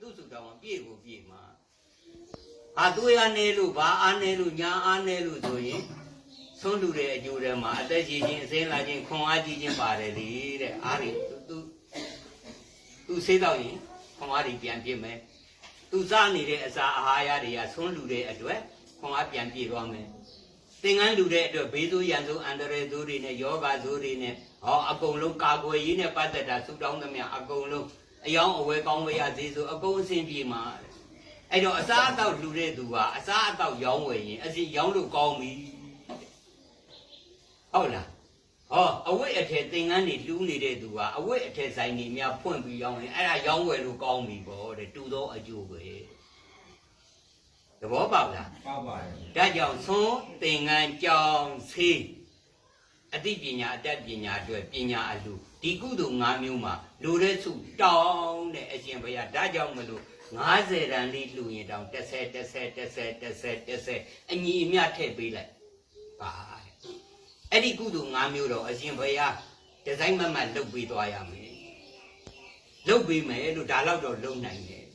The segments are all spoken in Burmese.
သူ့စုတောင်းပြည့်ကိုပြည့်မှာဟာသွေးအားနေလို့ဘာအားနေလို့ညာအားနေလို့ဆိုရင်ဆုံးလူတဲ့အကျိုးထဲမှာအသက်ကြီးခြင်းအစင်းလာခြင်းခွန်အားကြီးခြင်းပါတယ်လေတဲ့အားတွေသူသူသူဆေးတော့ရင်ခွန်အားတွေပြန်ပြည့်မယ်သူစားနေတဲ့အစာအာဟာရတွေကဆုံးလူတဲ့အတွက်ခွန်အားပြန်ပြည့်သွားမယ်သင်္ကန်းလူတဲ့အတွက်ဘေးဆိုးရန်ဆိုးအန္တရာယ်ဆိုးတွေနဲ့ယောဂဆိုးတွေနဲ့ဟောအကုန်လုံးကာကွယ်ရေးနဲ့ပတ်သက်တာဆုတောင်းသမျှအကုန်လုံး အယောင်းအဝဲကောင်းဝဲရသေးဆိုအကုန်အဆင်ပြေမှာတဲ့အဲ့တော့အစားအသောက်လှူတဲ့သူကအစားအသောက်ရောင်းဝယ်ရင်အစီရောင်းလို့ကောင်းပြီဟုတ်လားဟောအဝိအထည်သင်္ကန်းတွေလှူနေတဲ့သူကအဝိအထည်ဆိုင်တွေများဖွင့်ပြီးရောင်းရင်အဲ့ဒါရောင်းဝယ်လို့ကောင်းပြီပေါ့တဲ့တူသောအကျိုးပဲသဘောပေါက်လားပေါက်ပါတယ်ဒါကြောင့်သွန်သင်္ကန်းကြောင်းဆေးအသိပညာအတတ်ပညာအတွက်ပညာအလှဒီကုသိုလ်၅မျိုးမှာ လူတဲ့စုတောင်းတဲ့အရှင်ဘုရားဒါကြောင့်မလို့90တန်လေးလှူရင်တောင်30 30 30 30 30အညီအမျှထည့်ပေးလိုက်ပါတဲ့အဲ့ဒီကုသိုလ်၅မျိုးတော့အရှင်ဘုရားဒီဇိုင်းမမတ်လုပ်ပေးသွားရမယ်လုပ်ပေးမယ်လို့ဒါတော့တော့လုပ်နိုင်တယ်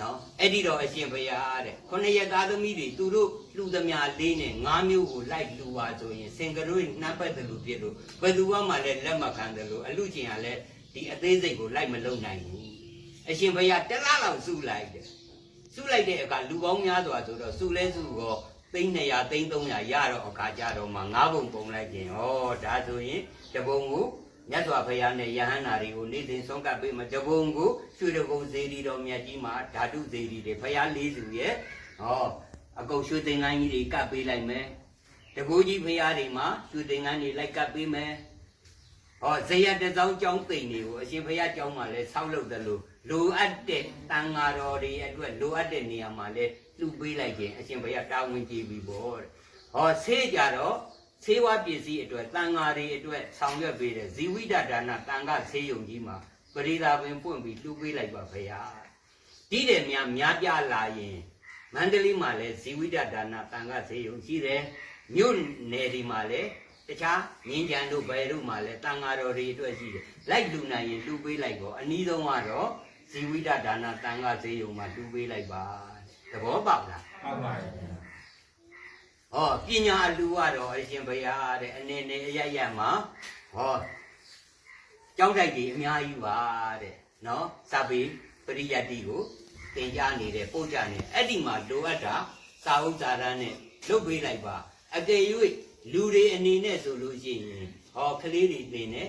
နော်အဲ့ဒီတော့အရှင်ဘုရားတဲ့ခொနှစ်ရက်သားသမီးတွေသူတို့လှူသမျှလေးနဲ့ငါးမျိုးကိုလိုက်လှူပါဆိုရင်စင်ကရိုးနှမ်းပတ်တယ်လို့ဖြစ်လို့ဘယ်သူမှလည်းလက်မခံတယ်လို့အလူကျင်ကလည်း ဒီအသေးစိတ်ကိုလိုက်မလုံနိုင်ဘူးအရှင်ဘုရားတစ်လားလောက်စုလိုက်တယ်စုလိုက်တဲ့အခါလူပေါင်းများစွာဆိုတော့စုလဲစုကောသိန်း200သိန်း300ရတော့အခါကြတော့မှငါးပုံပုံလိုက်ခြင်းဩဒါဆိုရင်တပုံကိုမြတ်စွာဘုရားနဲ့ယဟန္တာတွေကိုနေ့စဉ်ဆုံးကပ်ပေးမှာတပုံကိုရွှေတကုံဇေဒီတော်မြတ်ကြီးမှာဓာတုဇေဒီတွေဘုရားလေးစုရဲ့ဟောအကုတ်ရွှေသင်္ကန်းကြီးတွေကပ်ပေးလိုက်မယ်တကူကြီးဘုရားတွေမှာရွှေသင်္ကန်းတွေလိုက်ကပ်ပေးမယ် ဟောဇေယျတစောင်းကျောင်းသိမ့်တွေကိုအရှင်ဘုရားကျောင်းမှာလဲဆောက်လုပ်တယ်လို့လိုအပ်တဲ့တန်ဃာတော်တွေအတွက်လိုအပ်တဲ့နေရာမှာလဲလှူပေးလိုက်ခြင်းအရှင်ဘုရားတာဝန်ကြည့်ပြီးပေါ့တဲ့ဟောဆေးကြတော့ဆေးဝါးပစ္စည်းအတွက်တန်ဃာတွေအတွက်ဆောင်ရွက်ပေးတဲ့ဇီဝိတဒါနတန်ဃာဆေးရုံကြီးမှာပရိသာပင်ပွင့်ပြီးလှူပေးလိုက်ပါဗျာဒီတဲ့များများပြလာရင်မန္တလေးမှာလည်းဇီဝိတဒါနတန်ဃာဆေးရုံရှိတယ်မြို့နယ်ဒီမှာလည်း တခြားငင်းကြံတို့ဘယ်တို့မှာလည်းတန်ဃာတော်တွေအတွက်ရှိတယ်လိုက်လူနိုင်ရင်လှူပေးလိုက်တော့အနည်းဆုံးကတော့ဇီဝိတဒါနတန်ဃာဆေးရုံမှာလှူပေးလိုက်ပါသဘောပေါက်လားပေါက်ပါတယ်ဟောပညာအလူကတော့အရှင်ဘုရားတဲ့အနေနဲ့အရရမှာဟောကြောက်တိုက်ကြီးအများကြီးပါတဲ့နော်စပေပရိယတ်တိကိုသင်ကြားနေတယ်ပို့ကြနေအဲ့ဒီမှာလိုအပ်တာစာဥစ္စာရနဲ့လုတ်ပေးလိုက်ပါအကယ်၍ လူတွေအနေနဲ့ဆိုလို့ရှိရင်ဟောကလေးတွေသင်နေ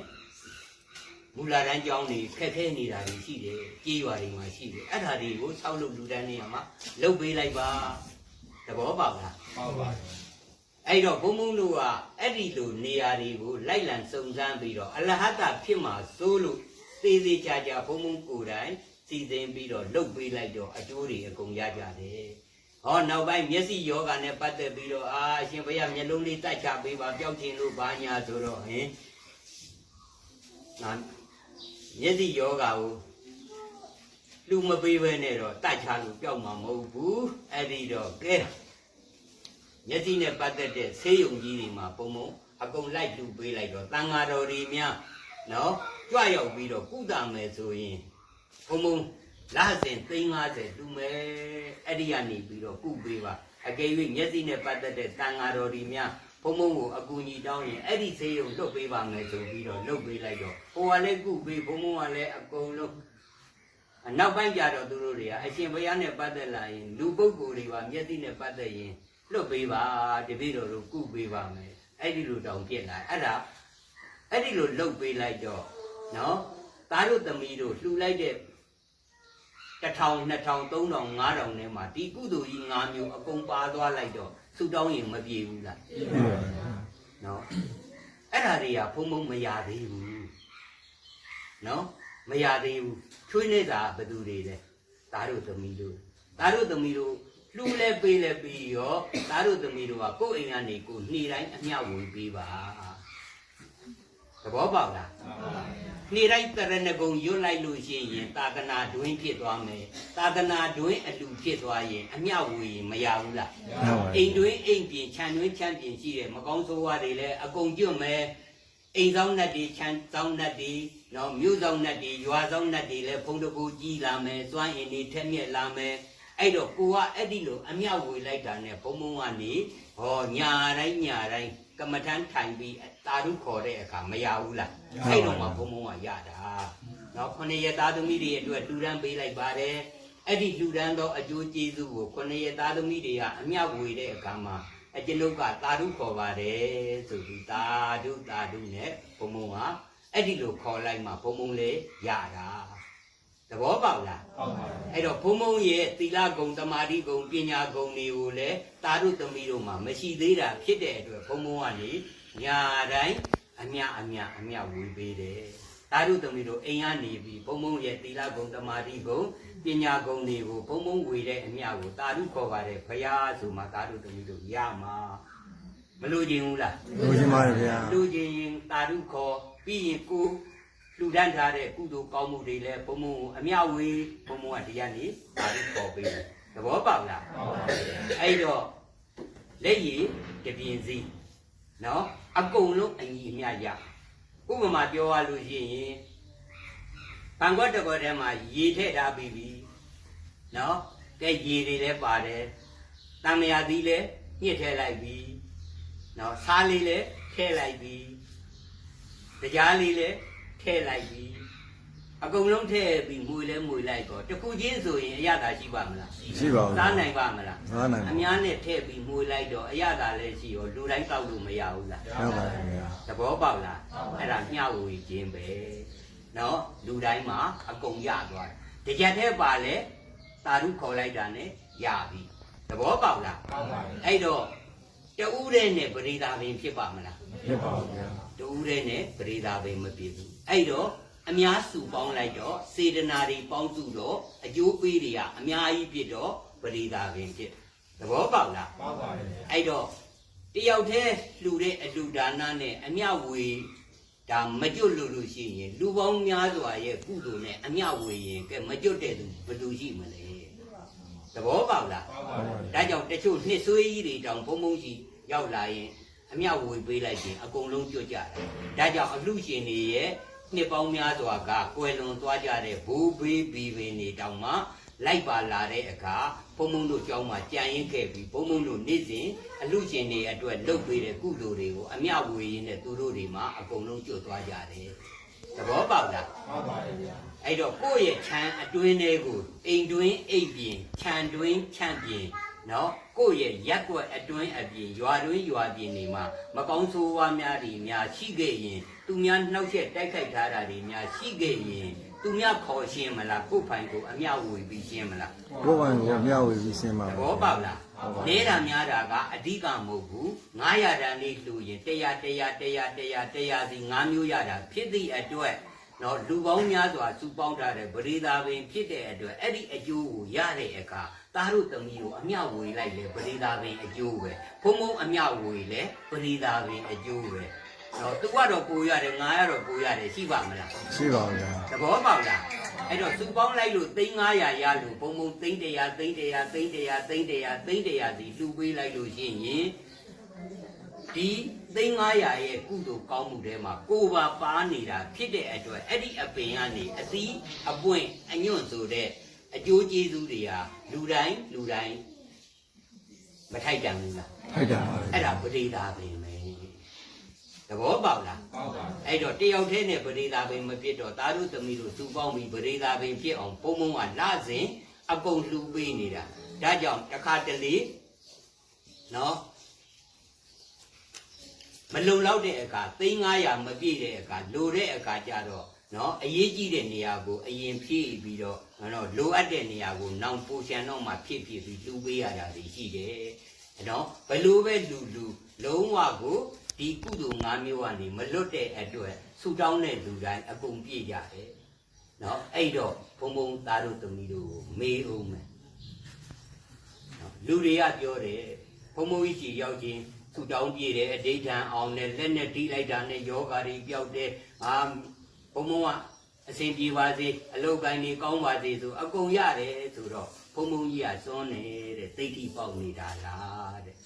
မူလာတန်းကျောင်းတွေခက်ခဲနေတာတွေရှိတယ်ကြေးရွာတွေမှာရှိတယ်အဲ့ဒါတွေကိုဆောက်လုပ်လူတန်းနေရာမှာလုတ်ပေးလိုက်ပါသဘောပေါက်လားပေါက်ပါတယ်အဲ့တော့ဘုံဘုံတို့ကအဲ့ဒီလိုနေရာတွေကိုလိုက်လံစုံစမ်းပြီးတော့အလဟတဖြစ်မှာစိုးလို့သေးသေးချာချာဘုံဘုံကိုယ်တိုင်စီစဉ်ပြီးတော့လှုပ်ပေးလိုက်တော့အကျိုးတွေအကုန်ရကြတယ်။ ဟောနောက်ပိုင်းမျက်စိယောဂနဲ့ပတ်သက်ပြီးတော့အာအရှင်ဘုရားမျက်လုံးလေးတတ်ချပေးပါပျောက်ခြင်းလို့ဘာညာဆိုတော့ဟင်ငါမျက်စိယောဂကိုလူမပေးဘဲနဲ့တော့တတ်ချလို့ပျောက်မှာမဟုတ်ဘူး။အဲ့ဒီတော့ကဲမျက်စိနဲ့ပတ်သက်တဲ့ဆေးရုံကြီးတွေမှာပုံပုံအကုန်လိုက်လူပေးလိုက်တော့တန်ဃာတော်တွေများနော်ကြွရောက်ပြီးတော့ကုသမယ်ဆိုရင်ပုံပုံ လာစဉ်350လူမယ်အဲ့ဒီကနေပြီးတော့ကုပေးပါအကယ်၍မျက်စိနဲ့ပတ်သက်တဲ့တန်ဃာတော်တွေများဘုံဘုံကိုအကူညီတောင်းရင်အဲ့ဒီဆေးရုံလွတ်ပေးပါမယ်ဆိုပြီးတော့လွတ်ပေးလိုက်တော့ဟိုကလည်းကုပေးဘုံဘုံကလည်းအကုန်လုံးအနောက်ပိုင်းကြတော့သူတို့တွေကအရှင်ဘုရားနဲ့ပတ်သက်လာရင်လူပုဂ္ဂိုလ်တွေပါမျက်စိနဲ့ပတ်သက်ရင်လွတ်ပေးပါတပည့်တော်တို့ကုပေးပါမယ်အဲ့ဒီလိုတောင်ပြစ်လာအဲ့ဒါအဲ့ဒီလိုလှုပ်ပေးလိုက်တော့နော်သားတို့သမီးတို့လှူလိုက်တဲ့ 1000 2000 3000 5000နဲ့မှာဒီကုသိုလ်ကြီး၅မျိုးအကုန်ပါသွားလိုက်တော့သူတောင်းရင်မပြေဘူးလားနော်အဲ့ဒါတွေကဖုံဖုံမရသေးဘူးနော်မရသေးဘူးချွေးနေတာဘယ်သူတွေလဲသားတို့သမီးတို့သားတို့သမီးတို့လှူလဲပေးလဲပြီးရောသားတို့သမီးတို့ကကိုယ့်အိမ်ကနေကိုယ်နေ့တိုင်းအမျှဝေပေးပါ သဘောပေါက်လားနေ့တိုင်းတရဏဂုံရွတ်လိုက်လို့ရှိရင်သာသနာတွင်ဖြစ်သွားမယ်သာသနာတွင်အလှဖြစ်သွားရင်အမျှဝေရင်မရဘူးလားအိမ်တွင်အိမ်ပြင်ခြံတွင်ခြံပြင်ရှိတယ်မကောင်းဆိုးဝါးတွေလည်းအကုန်ကျွတ်မယ်အိမ်ဆောင်နှက်တွေချမ်းဆောင်နှက်တွေနော်မြို့ဆောင်နှက်တွေရွာဆောင်နှက်တွေလည်းဖုံတကူကြီးလာမယ်စွမ်းအင်တွေထက်မြက်လာမယ် အဲ့တော့ကိုကအဲ့ဒီလိုအမြောက်ဝေလိုက်တာနဲ့ဘုံဘုံကနေဟောညာတိုင်းညာတိုင်းကမ္မထမ်းထိုင်ပြီးတာရုခေါ်တဲ့အခါမရဘူးလားအဲ့တော့မှဘုံဘုံကရတာနော်ခொနည်းရသားသမီးတွေအတွက်လူရန်ပေးလိုက်ပါတယ်အဲ့ဒီလူရန်သောအကျိုးကျေးဇူးကိုခொနည်းရသားသမီးတွေကအမြောက်ဝေတဲ့အခါမှာအကျွန်ုပ်ကတာဓုခေါ်ပါတယ်ဆိုပြီးတာဓုတာဓုနဲ့ဘုံဘုံကအဲ့ဒီလိုခေါ်လိုက်မှဘုံဘုံလေးရတာ သဘောပေါက်လားဟုတ်ပါဘူးအဲ့တော့ဘုံဘုံရဲ့သီလဂုံတမာတိဂုံပညာဂုံတွေကိုလည်းတာဓုသမီးတို့မှာမရှိသေးတာဖြစ်တဲ့အတွက်ဘုံဘုံကနေညာတိုင်းအမြအမြအမြဝေပေးတယ်တာဓုသမီးတို့အိမ်ကနေပြီးဘုံဘုံရဲ့သီလဂုံတမာတိဂုံပညာဂုံတွေကိုဘုံဘုံဝေတဲ့အမြကိုတာဓုခေါ်ပါတယ်ဖရာဆိုမှတာဓုသမီးတို့ရမှာမလို့ခြင်းဘူးလားလိုချင်ပါတယ်ဗျာလူချင်းရင်တာဓုခေါ်ပြီးရင်ကို လူဒန်းထားတဲ့ကုသိုလ်ကောင်းမှုတွေလည်းဘုံဘုံအမြဝေဘုံဘုံကတရားနေတာဓုခေါ်ပေးတယ်သဘောပေါက်လားဟုတ်ပါဘူးအဲ့တော့လက်ရည်တပြင်းစီနော်အကုန်လုံးအညီအမျှရဥပမာပြောရလို့ရှိရင်ဘန်ကွက်တစ်ခွက်ထဲမှာရေထည့်ထားပြီးပြီနော်ကဲရေတွေလည်းပါတယ်တံမယာသီးလည်းညှစ်ထည့်လိုက်ပြီနော်ဆားလေးလည်းထည့်လိုက်ပြီတရားလေးလည်း ထည့်လိုက်ပြီအကုန်လုံးထည့်ပြီးမွေလဲမွေလိုက်တော့တစ်ခုချင်းဆိုရင်အရသာရှိပါမလားရှိပါဦးစားနိုင်ပါမလားစားနိုင်ပါအများနဲ့ထည့်ပြီးမွေလိုက်တော့အရသာလည်းရှိရောလူတိုင်းတောက်လို့မရဘူးလားရပါတယ်ဗျာသဘောပေါက်လားအဲ့ဒါမျှဝေခြင်းပဲနော်လူတိုင်းမှာအကုန်ရသွားတယ်တကြက်သေးပါလေတာရုခေါ်လိုက်တာနဲ့ရပြီသဘောပေါက်လားဟုတ်ပါဘူးအဲ့တော့တူးတဲ့နဲ့ပရိသာပင်ဖြစ်ပါမလားဖြစ်ပါဦးဗျာတူးတဲ့နဲ့ပရိသာပင်မဖြစ်ဘူး အဲ့တော့အများစုပေါင်းလိုက်တော့စေတနာတွေပေါင်းစုတော့အကျိုးပေးတွေကအများကြီးဖြစ်တော့ပရိသာပင်ဖြစ်သဘောပေါက်လားဟုတ်ပါဘူးအဲ့တော့တယောက်တည်းလှူတဲ့အလှူဒါနနဲ့အမျှဝေဒါမကျွတ်လို့လို့ရှိရင်လူပေါင်းများစွာရဲ့ကုသိုလ်နဲ့အမျှဝေရင်ကဲမကျွတ်တဲ့သူဘယ်လိုရှိမလဲသဘောပေါက်လားဟုတ်ပါဘူးဒါကြောင့်တချို့နှစ်ဆွေးကြီးတွေတောင်ဘုံဘုံရှိရောက်လာရင်အမျှဝေပေးလိုက်ရင်အကုန်လုံးကျွတ်ကြတယ်ဒါကြောင့်အလှရှင်တွေရဲ့ နှစ်ပေါင်းများစွာကကွယ်လွန်သွားကြတဲ့ဘူဘေးဘီပင်တွေတောင်မှလိုက်ပါလာတဲ့အခါဘုံဘုံတို့ကြောင်းမှာကြံရင်ခဲ့ပြီးဘုံဘုံတို့နေ့စဉ်အလှရှင်တွေအတွက်လုပ်ပေးတဲ့ကုသိုလ်တွေကိုအမျှဝေရင်းနဲ့သူတို့တွေမှာအကုန်လုံးကျွတ်သွားကြတယ်သဘောပေါက်လားဟုတ်ပါဘူးဗျာအဲ့တော့ကိုယ့်ရဲ့ခြံအတွင်းလေးကိုအိမ်တွင်းအိမ်ပြင်ခြံတွင်းခြံပြင် နော်ကိုယ့်ရဲ့ရက်ွက်အတွင်းအပြင်ရွာတွင်းရွာပြင်တွေမှာမကောင်းဆိုးဝါးများတွေများရှိခဲ့ရင် သူများနှောက်ရက်တိုက်ခိုက်ထားတာတွေများရှိခဲ့ရင်သူများခေါ်ရှင်းမလားကိုယ့်ဖိုင်ကိုအမျှဝေပြီးရှင်းမလားဘုရားကိုမျှဝေပြီးဆင်းပါသဘောပေါက်လားနေတာများတာကအဓိကမဟုတ်ဘူး900တန်လေးလှူရင်100 100 100 100 100စီ9မျိုးရတာဖြစ်သည့်အတွက် နော်လူပေါင်းများစွာစုပေါင်းထားတဲ့ပရိသာပင်ဖြစ်တဲ့အတွက်အဲ့ဒီအကျိုးကိုရတဲ့အခါသားတို့သမီးကိုအမျှဝေလိုက်လေပရိသာပင်အကျိုးပဲဘုံဘုံအမျှဝေလေပရိသာပင်အကျိုးပဲနော်သူကတော့ပူရတယ်ငါကတော့ပူရတယ်ရှိပါမလားရှိပါဦးဗျာသဘောပေါက်လားအဲ့တော့စုပေါင်းလိုက်လို့သိန်း900ရလို့ဘုံဘုံသိန်း100သိန်း100သိန်း100သိန်း100သိန်း100စီလှူပေးလိုက်လို့ရှိရင်ဒီ သိန်း900ရဲ့ကုသိုလ်ကောင်းမှုထဲမှာကိုယ်ပါပါနေတာဖြစ်တဲ့အတွက်အဲ့ဒီအပင်ကနေအသီးအပွင့်အညွန့်ဆိုတဲ့အကျိုးကျေးဇူးတွေဟာလူတိုင်းလူတိုင်းမထိုက်တန်ဘူးလားထိုက်တာပါအဲ့ဒါပရိဒါပင်ပဲသဘောပေါက်လားဟုတ်ပါဘူးအဲ့တော့တယောက်တည်းနဲ့ပရိသာပင်မဖြစ်တော့သားတို့သမီးတို့သူပေါင်းပြီးပရိသာပင်ဖြစ်အောင်ပုံပုံကလစဉ်အကုန်လှူပေးနေတာဒါကြောင့်တစ်ခါတလေနော် မလုံလောက်တဲ့အခါသိန်း900မပြည့်တဲ့အခါလိုတဲ့အခါကျတော့နော်အရေးကြီးတဲ့နေရာကိုအရင်ဖြည့်ပြီးတော့နော်လိုအပ်တဲ့နေရာကိုနောင်ပူချန်တော့မှဖြည့်ဖြည့်ပြီးလှူပေးရတာတွေရှိတယ်နော်ဘလို့ပဲလူလူလုံးဝကိုဒီကုသိုလ်၅မျိုးကနေမလွတ်တဲ့အတွက်ဆူတောင်းတဲ့လူတိုင်းအကုန်ပြည့်ကြတယ်နော်အဲ့တော့ဘုံဘုံသားတို့သမီးတို့ကိုမေးအောင်မယ်နော်လူတွေကပြောတယ်ဘုံဘုံကြီးကြီးရောက်ချင်း ဆူတောင်းပြည့်တယ်အဋိဌံအောင်နဲ့လက်နဲ့တီးလိုက်တာနဲ့ယောဂါတွေပျောက်တယ်အာဘုံဘုံကအစဉ်ပြေပါစေအလုတ်ပိုင်းတွေကောင်းပါစေဆိုအကုန်ရတယ်ဆိုတော့ဘုံဘုံကြီးကစွန်းနေတဲ့သိဋ္ဌိပေါက်နေတာလားတဲ့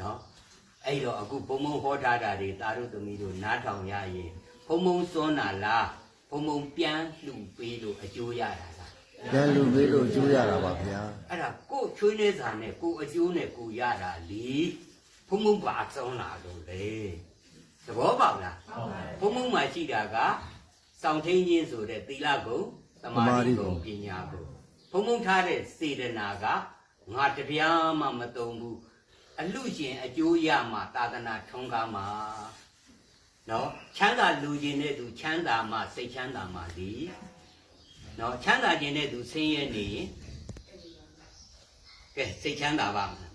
နော်အဲ့တော့အခုဘုံဘုံဟောထားတာတွေသားတို့သမီးတို့နားထောင်ရရင်ဘုံဘုံစွန်းတာလားဘုံဘုံပြန်လှူပေးလို့အကျိုးရတာ လားပြန်လူပေးလို့ကျိုးရတာပါဗျာအဲ့ဒါကိုယ်ချွေးနေစာနဲ့ကိုယ်အကျိုးနဲ့ကိုယ်ရတာလေဘုံဘုံပါစွန်းလာလို့လေသဘောပေါက်လားဘုံဘုံမှာရှိတာကစောင့်ထင်းခြင်းဆိုတဲ့သီလကုံသမာဓိကုံပညာကုံဘုံဘုံထားတဲ့စေတနာကငါတပြားမှမတုံဘူးအလူရှင်အကျိုးရမှာသာသနာထုံးကားမှာနော်ချမ်းသာလူခြင်းတဲ့သူချမ်းသာမှစိတ်ချမ်းသာမှဒီ နော်ချမ်းသာခြင်းတဲ့သူဆင်းရဲနေရင်ကဲစိတ်ချမ်းသာပါမလား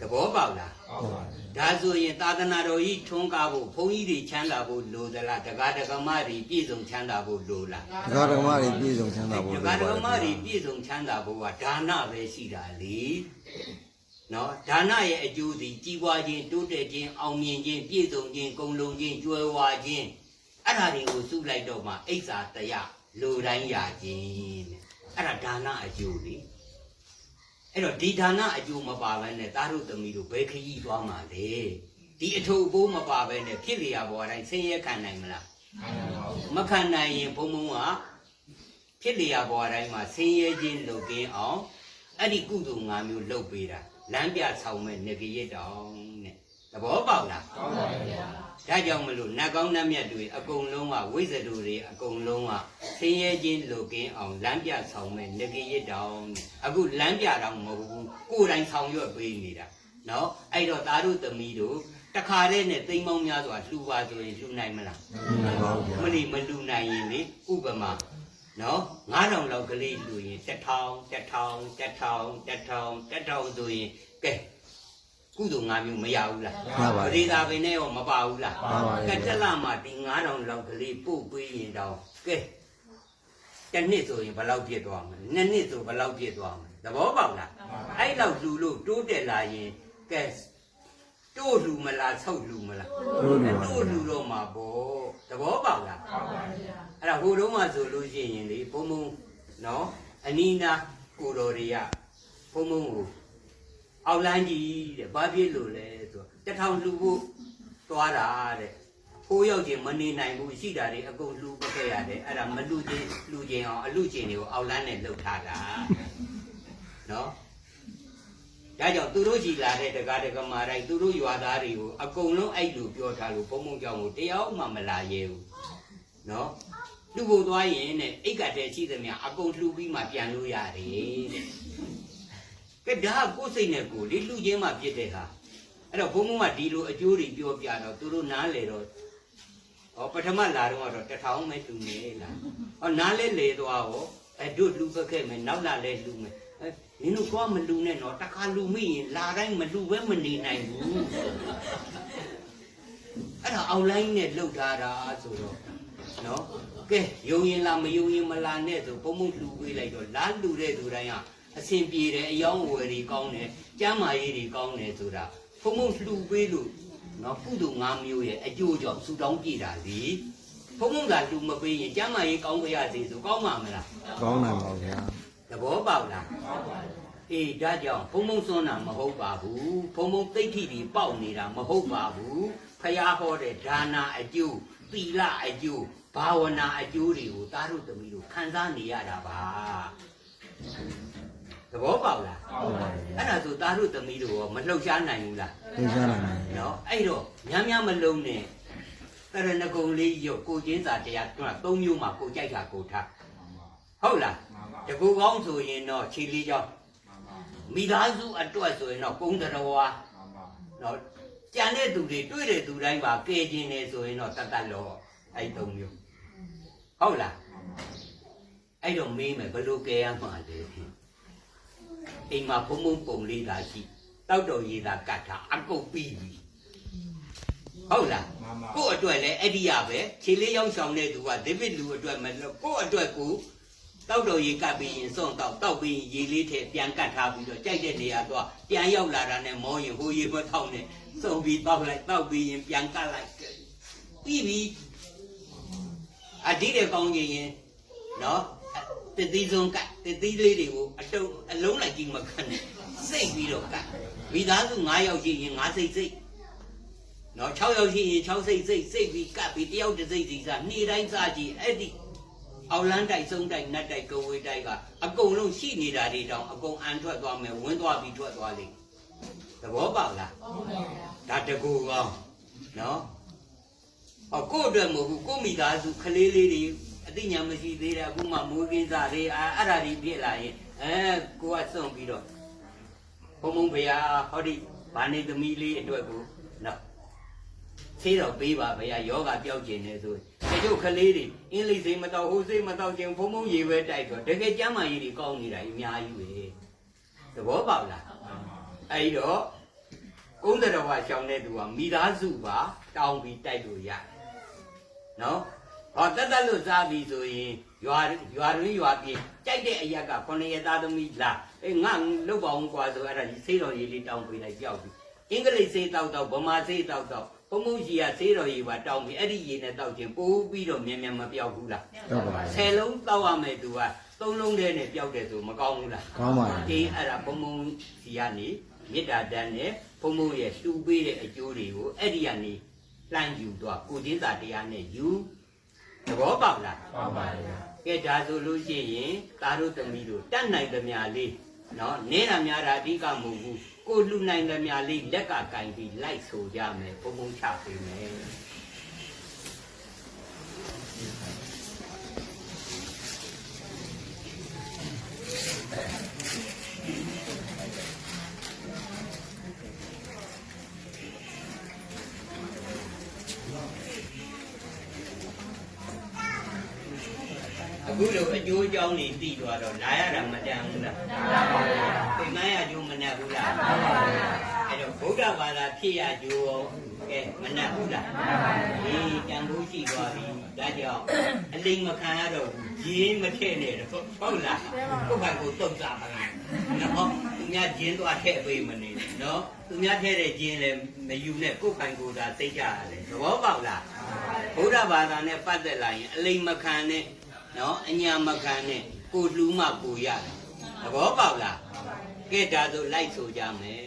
သဘောပေါက်လားဟုတ်ပါဘူးဒါဆိုရင်သာသနာတော်ကြီးထုံးကားဖို့ဘုန်းကြီးတွေချမ်းသာဖို့လိုသလားတက္ကဒကမတွေပြည့်စုံချမ်းသာဖို့လိုလားဒကာဒကမတွေပြည့်စုံချမ်းသာဖို့တက္ကဒကမတွေပြည့်စုံချမ်းသာဖို့ကဒါနပဲရှိတာလေနော်ဒါနရဲ့အကျိုးသည်ကြီးပွားခြင်းတိုးတက်ခြင်းအောင်မြင်ခြင်းပြည့်စုံခြင်းကုန်လုံးခြင်းကျွယ်ဝခြင်းအဲ့ဒါတွေကိုစုလိုက်တော့မှအိစ္ဆာတယ လူတိုင်းရခြင်းတဲ့အဲ့ဒါဒါနအကျိုးလေအဲ့တော့ဒီဒါနအကျိုးမပါဘဲနဲ့သားတို့သမီးတို့ဘယ်ခရီးသွားမှာလဲဒီအထုပ်အပိုးမပါဘဲနဲ့ဖြစ်လျာပေါ်တိုင်းဆင်းရဲခံနိုင်မလားမခံနိုင်ရင်ဘုံဘုံကဖြစ်လျာဘွားတိုင်းမှာဆင်းရဲခြင်းလုပ်ကင်းအောင်အဲ့ဒီကုသိုလ်၅မျိုးလုပ်ပေးတာလမ်းပြဆောင်မဲ့နေကြရတောင်တဲ့သဘောပေါက်လားပေါက်ပါဗျာ ဒါကြောင့်မလို့နတ်ကောင်းနတ်မြတ်တွေအကုန်လုံးကဝိဇ္ဇတူတွေအကုန်လုံးကဆင်းရဲခြင်းလုပ်ကင်းအောင်လမ်းပြဆောင်မဲ့နေကြရတောင်တဲ့အခုလမ်းပြတော့မဟုတ်ဘူးကိုယ်တိုင်ဆောင်ရွက်ပေးနေတာနော်အဲ့တော့သားတို့သမီးတို့တခါတည်းနဲ့သိမ်းပေါင်းများစွာလှူပါဆိုရင်လှူနိုင်မလားမှန်ပါဘူးဗျာမလီမလူနိုင်ရင်လေဥပမာနော်9000လောက်ကလေးလူရင်1000 1000 1000 1000 1000ဆိုရင်ကဲ ကုသိုလ်၅မျိုးမရဘူးလားမှန်ပါပဘူးရိသာပင်နဲ့ရောမပါဘူးလားမှန်ပါဘူးကဲတက်လာမှဒီ9000လောက်ကလေးပို့ပေးရင်တော့ကဲတစ်နှစ်ဆိုရင်ဘယ်လောက်ပြည့်သွားမလဲနှစ်နှစ်ဆိုဘယ်လောက်ပြည့်သွားမလဲသဘောပေါက်လားအဲ့လောက်လူလို့တိုးတက်လာရင်ကဲတိုးလူမလားဆောက်လူမလားတို့လူပါတို့လူတော့မှာပေါ့သဘောပေါက်လားအဲ့ဒါဟိုတုန်းကဆိုလို့ရှိရင်လေဘုံဘုံနော်အနီးနာကိုတော်တွေကဘုံဘုံကို အောက်လန်းကြီးတဲ့ဘာဖြစ်လို့လဲဆိုတော့တစ်ထောင်လူဖို့သွားတာတဲ့ဖိုးရောက်ချင်းမနေနိုင်ဘူးရှိတာတွေအကုန်လူပခဲ့ရတယ်အဲ့ဒါမလူချင်းလူချင်းအောင်အလူချင်းတွေကိုအောက်လန်းနဲ့လှုပ်ထားတာနော်ဒါကြောင့်သူတို့ရှိလာတဲ့တကားတကမာတိုင်းသူတို့ရွာသားတွေကိုအကုန်လုံးအဲ့လိုပြောထားလို့ဘုံဘုံကြောင့်ကိုတရားမှမလာရဲဘူးနော်လူဖို့သွားရင်တဲ့အိတ်ကတဲ့ရှိသမျှအကုန်လှူပြီးမှပြန်လို့ရတယ်တဲ့ ကဲဒါကကိုယ်စိတ်နဲ့ကိုယ်လေလှူချင်းမှဖြစ်တဲ့ဟာအဲ့တော့ဘုံဘုံကဒီလိုအကျိုးတွေပြောပြတော့သူတို့နားလေတော့ဟောပထမလာတော့ကတော့တထောင်ပဲလှူနေလားဟောနားလဲလေသွားဟောအဲ့တို့လှူပခဲ့မယ်နောက်လာလဲလှူမယ်အဲနင်တို့ကောမလှူနဲ့တော့တခါလှူမိရင်လာတိုင်းမလှူပဲမနေနိုင်ဘူးအဲ့ဒါအောက်လိုင်းနဲ့လှုပ်ထားတာဆိုတော့နော်ကဲယုံရင်လားမယုံရင်မလားနဲ့ဆိုပုံမှုလှူပေးလိုက်တော့လားလှူတဲ့သူတိုင်းက အဆင်ပြေတယ်အယောင်းအဝယ်တွေကောင်းတယ်ကျမ်းမာရေးတွေကောင်းတယ်ဆိုတာပုံမှုလှူပေးလို့နော်ကုသိုလ်၅မျိုးရဲ့အကျိုးကြောင့်ဆူတောင်းကြည့်တာလေပုံမှုကလှူမပေးရင်ကျမ်းမာရေးကောင်းကြရစေဆိုကောင်းမှာမလားကောင်းနိုင်ပါဗျာသဘောပေါက်လားအေးဒါကြောင့်ဘုံဘုံစွန်းတာမဟုတ်ပါဘူးဘုံဘုံသိဋ္ဌိတွေပေါက်နေတာမဟုတ်ပါဘူးဖះဟောတဲ့ဒါနာအကျိုးသီလအကျိုးဘာဝနာအကျိုးတွေကိုသားတို့သမီးတို့ခံစားနေရတာပါ သဘောပေါက်လားဟုတ်ပါဗျာအဲ့ဒါဆိုသားတို့သမီးတို့ရောမလှုပ်ရှားနိုင်ဘူးလားသိချနိုင်ပါဗျာနော်အဲ့တော့များများမလုံးနဲ့တရဏဂုံလေးရောကိုချင်းစာတရားတွန်းသုံးမျိုးမှာကိုကြိုက်တာကိုထားဟုတ်လားတကူကောင်းဆိုရင်တော့ခြေလေးချောင်းမိသားစုအတွက်ဆိုရင်တော့ကုန်းတတော်ဝါတော့ကြံတဲ့သူတွေတွေ့တဲ့သူတိုင်းပါကဲခြင်းနေဆိုရင်တော့တတ်တတ်လောအဲ့သုံးမျိုးဟုတ်လားအဲ့တော့မေးမယ်ဘယ်လိုကဲရမှာလဲ အိမ်မှာဘုံဘုံပုံလေးသာရှိတောက်တော်ရည်သာကတ်တာအကုတ်ပြီးပြီဟုတ်လားကို့အတွက်လည်းအဲ့ဒီရပဲခြေလေးရောက်ဆောင်တဲ့သူကဒေးဗစ်လူအတွက်မလို့ကို့အတွက်ကိုတောက်တော်ရေကပ်ပြီးရင်စွန့်တောက်တောက်ပြီးရင်ရေလေးထဲပြန်ကတ်ထားပြီးတော့ကြိုက်တဲ့နေရာတော့ပြန်ရောက်လာတာနဲ့မောရင်ဟိုရေမထောက်နဲ့စွန့်ပြီးတောက်လိုက်တောက်ပြီးရင်ပြန်ကတ်လိုက်ပြီးပြီအဒီတဲ့ကောင်းကြီးရင်နော် တတိစုံကတ်တတိလေးတွေကိုအတုံးအလုံးလိုက်ကြီးမခံနဲ့စိတ်ပြီးတော့ကတ်မိသားစု9ယောက်ရှိရင်9စိတ်စိတ်နော်6ယောက်ရှိရင်6စိတ်စိတ်စိတ်ပြီးကပ်ပြီးတယောက်တစ်စိတ်စီစားနေ့တိုင်းစားကြည့်အဲ့ဒီအောက်လန်းတိုက်ဆုံးတိုက်နတ်တိုက်ကဝေးတိုက်ကအကုန်လုံးရှိနေတာတွေတောင်အကုန်အန်ထွက်သွားမယ်ဝင်းသွားပြီးထွက်သွားလိမ့်သဘောပေါက်လားဟုတ်ပါဗျာဒါတကူကောင်းနော်ဟောကို့အတွက်မဟုတ်ဘူးကို့မိသားစုကလေးလေးတွေ အသိဉာဏ်မရှိသေးတဲ့အခုမှမွေးကင်းစားတွေအာအဲ့ဒါတွေပြစ်လာရင်အဲကိုကစွန့်ပြီးတော့ဘုံဘုံဘုရားဟောဒီဗာနေသမီးလေးအတွက်ကိုနော်သေးတော့ပေးပါဗျာယောဂပျောက်ကျင်နေဆိုတချို့ကလေးတွေအင်းလေးစိမတော့ဟိုစိမတော့ကျင်ဘုံဘုံရေပဲတိုက်တော့တကယ်ကျမ်းမာရေးတွေကောင်းနေတာအများကြီးပဲသဘောပေါက်လားအဲ့တော့ကုန်းတော်ဝါရှောင်းတဲ့သူကမိသားစုပါတောင်းပြီးတိုက်လို့ရတယ်နော် ဟောတက်တက်လို့စားပြီဆိုရင်ရွာရွာတွင်းရွာပြေကြိုက်တဲ့အရက်ကခொနရသားသမီးလာအေးငါလုတ်ပါအောင်ကွာဆိုအဲ့ဒါကြီးဆေးတော်ကြီးလေးတောင်းပေးလိုက်ကြောက်ပြီအင်္ဂလိပ်ဆေးတောက်တော့ဗမာဆေးတောက်တော့ဘုံဘုံကြီးကဆေးတော်ကြီးပါတောင်းပြီးအဲ့ဒီရေနဲ့တောက်ခြင်းပိုးပြီးတော့မြန်မြန်မပြောက်ဘူးလားတော့ပါဆယ်လုံးတောက်ရမယ်သူကသုံးလုံးတည်းနဲ့ပြောက်တယ်ဆိုမကောင်းဘူးလားကောင်းပါလေဒီအဲ့ဒါဘုံဘုံစီကနေမေတ္တာတန်းနဲ့ဘုံဘုံရဲ့လှူပေးတဲ့အကျိုးတွေကိုအဲ့ဒီကနေလှမ်းယူတော့ကိုချင်းစာတရားနဲ့ယူ သဘောပေါက်လားဟုတ်ပါဗျာကဲဒါဆိုလို့ရှိရင်သားတို့သမီးတို့တတ်နိုင်သမျှလေးနော်နေတာများတာအဓိကမဟုတ်ဘူးကိုလှူနိုင်သမျှလေးလက်ကကင်ပြီးလိုက်ဆိုကြမယ်ဘုံဘုံချပေးမယ် အခုလိုအကျိုးအကြောင်းတွေသိသွားတော့လာရတာမတန်ဘူးလားမှန်ပါဗျာသိမရကျိုးမနှက်ဘူးလားမှန်ပါဗျာအဲ့တော့ဗုဒ္ဓဘာသာဖြစ်ရကျိုးရောကဲမနှက်ဘူးလားမှန်ပါဗျာဒီတန်ဖိုးရှိသွားပြီဒါကြောင့်အလိမ်မခံရတော့ဘူးဂျင်းမထည့်နဲ့တော့ဟုတ်လားကိုယ့်ဘက်ကိုတုတ်စားပါလားနော်သူများဂျင်းသွားထည့်ပေးမနေနဲ့နော်သူများထည့်တဲ့ဂျင်းလည်းမယူနဲ့ကိုယ့်ဘက်ကိုသာသိကြရတယ်သဘောပေါက်လားဗုဒ္ဓဘာသာနဲ့ပတ်သက်လာရင်အလိမ်မခံနဲ့ နော်အညာမခံနဲ့ကိုလှူးမှကိုရတယ်သဘောပေါက်လားကဲဒါဆိုလိုက်ဆိုကြမယ်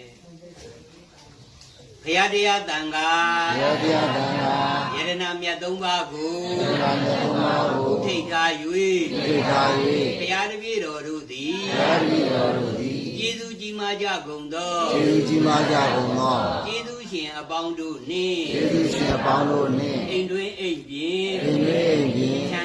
ဘုရားတရားတန်ခါဘုရားတရားတန်ခါယရနာမြတ်သုံးပါးကိုသံဃာမြတ်သုံးပါးကိုဥထိတ်ထားသိထား၍၍ဘုရားတပည့်တော်တို့သည်ဘုရားတပည့်တော်တို့သည်ကျေးဇူးကြီးမားကြကုန်သောကျေးဇူးကြီးမားကြကုန်သောကျေးဇူးရှင်အပေါင်းတို့နှင့်ကျေးဇူးရှင်အပေါင်းတို့နှင့်အိမ်တွင်အိမ်ပြင်အိမ်တွင်အိမ်ပြင်ခြံတ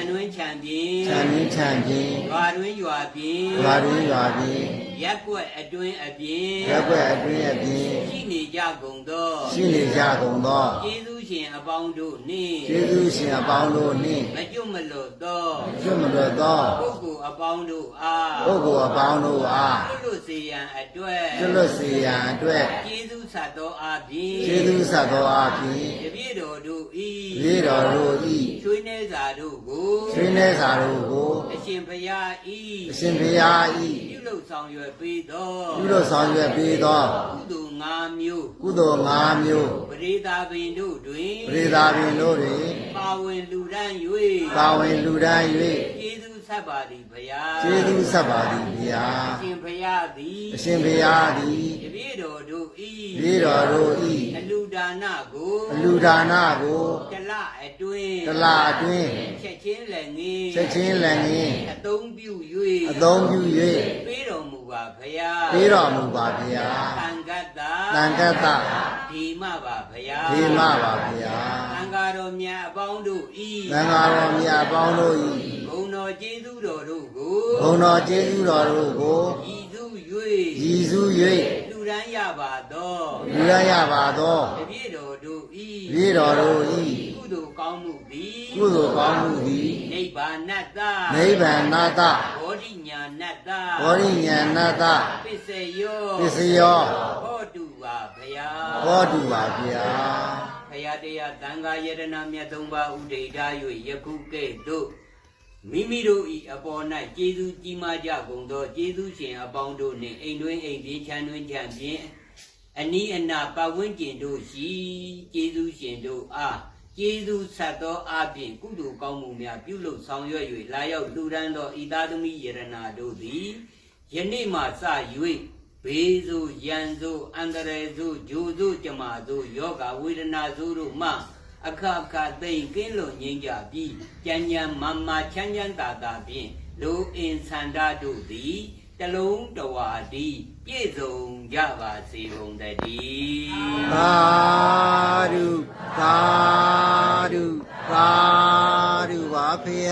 ွင်ခြံ ပြင်ခြံတွင်ခြံပြင်ရွာတွင်ရွာပြင်ရွာတွင်ရွာပြင် ရက်ကွက်အတွင်အပြင်ရက်ွက်အတွင်းအပြင်ရှိနေကြကုန်သောရှိနေကြကုန်သောကျေးဇူးရှင်အပေါင်းတို့နှင့်ကျေးဇူးရှင်အပေါင်းတို့နှင့်မကျွတ်မလွတ်သောကျွတ်မလွတ်သောပုဂ္ဂိုလ်အပေါင်းတို့အားပုဂ္ဂိုလ်အပေါင်းတို့အားကျွတ်လွတ်စေရန်အတွက်ကျွတ်လွတ်စေရန်အတွက်ကျေးဇူးဆတ်သောအပြင်ကျေးဇူးဆက်သောအပြင်တပည့်တော်တို့ဤရေတော်တို့ဤချွေးနေစာတို့ကိုဆွေးနေစာတို့ကိုအရှင်ဘုရားဤအရှင်ဘုရားဤပြုလုပ်ဆောင်ရွယ်ပေးသောပြုလို့ဆောင်ရွက်ပေးသောကုသိုလ်၅မျိုးကုသိုလ်၅မျိုးပရိသာပင်တို့တွင်ပရိသာပင်တို့တွင်ပါဝင်လူဒန်း၍ပါဝင်လူတန်းကျေးဇူး ဆက်ပါသည်ဘုရား၍ကျေးဇူးဆက်ပါသည်ဘုရားအရှင်ဘုရားသည်အရှင်ဘုရားသည်တပည့်တော်တို့ဤရေတော်တို့ဤအလူဒါနကိုအလူဒါနကိုတလအတွင်းတလအတွင်းချက်ချင်းလည်းငင်းချက်ချင်းလည်းငင်းအသုံးပြု၍အသုံးပြု၍ပေးတော်မူပါဘုရားပေးတော်မူပါဗျာတန်ကတ္တာတန်ကတ္တဒီမပါဘုရားဒီမပါဗျာသံဃာတော်မြတ်အပေါင်းတို့ဤသံဃာတော်မြတ်ပေါင်းတို့ဤဂုဏ်တော် ကျေးဇူးတော်တို့ကိုဘုံတော်ကျေးဇူးတော်တို့ကိုဤသူ၍ရည်စူး၍လူရန်ရပါသောလူရရပါသောတပည့်တော်တို့ဤရေတော်တို့ဤကုသိုလ်ကောင်းမှုသည်ကုသိုလ်ကောင်းမှုသည်နိဗ္ဗာနတ္တနိဗ္ဗာန်နာတဘောဓိညာနတ္တဘောရိညာဏတပစ္စယောပစ္စယောဟောတုပါဘုရားဟောတုပါဗျာဘုရားတရားသံဃာယတနာမြတ်သုံးပါးဥဒိဋ္ဌ၍ယခုကဲ့သို့ မိမိတို့ဤအပေါ်၌ကျေးဇူးကြီးမားကြကုန်သောကျေးဇူးရှင်အပေါင်းတို့နှင့်အိမ်တွင်အိမ်ပြေးချမ်းတွင်ချမ်းဖြင့်အနီးအနာပတ်ဝန်းကျင်တို့ရှိကျေးဇူးရှင်တို့အားကျေးဇူးဆက်သောအပြင်ကုသိုလ်ကောင်းမှုများပြုလုပ်ဆောင်ရွက်၍လာရောက်လူရန်သောဤသားသမီးယရနာတို့သည်ယနေ့မှစ၍ဘေးစုရန်စုအန္တရာယ်စုဂျိုစုကြမာစုယောဂဝေဒနာစုတို့မှ အခအခသိင်ကင်းလွန်ငြိမ်းကြပြီးကြံကြံမမချမ်းချမ်းသာသာဖြင့်လူအင်ဆန္ဒတို့သည်တလုံးတဝါဒီပြည့်စုံကြပါစေကုန်တည်းသာဓုသာဓုသာဓုပါဖေယ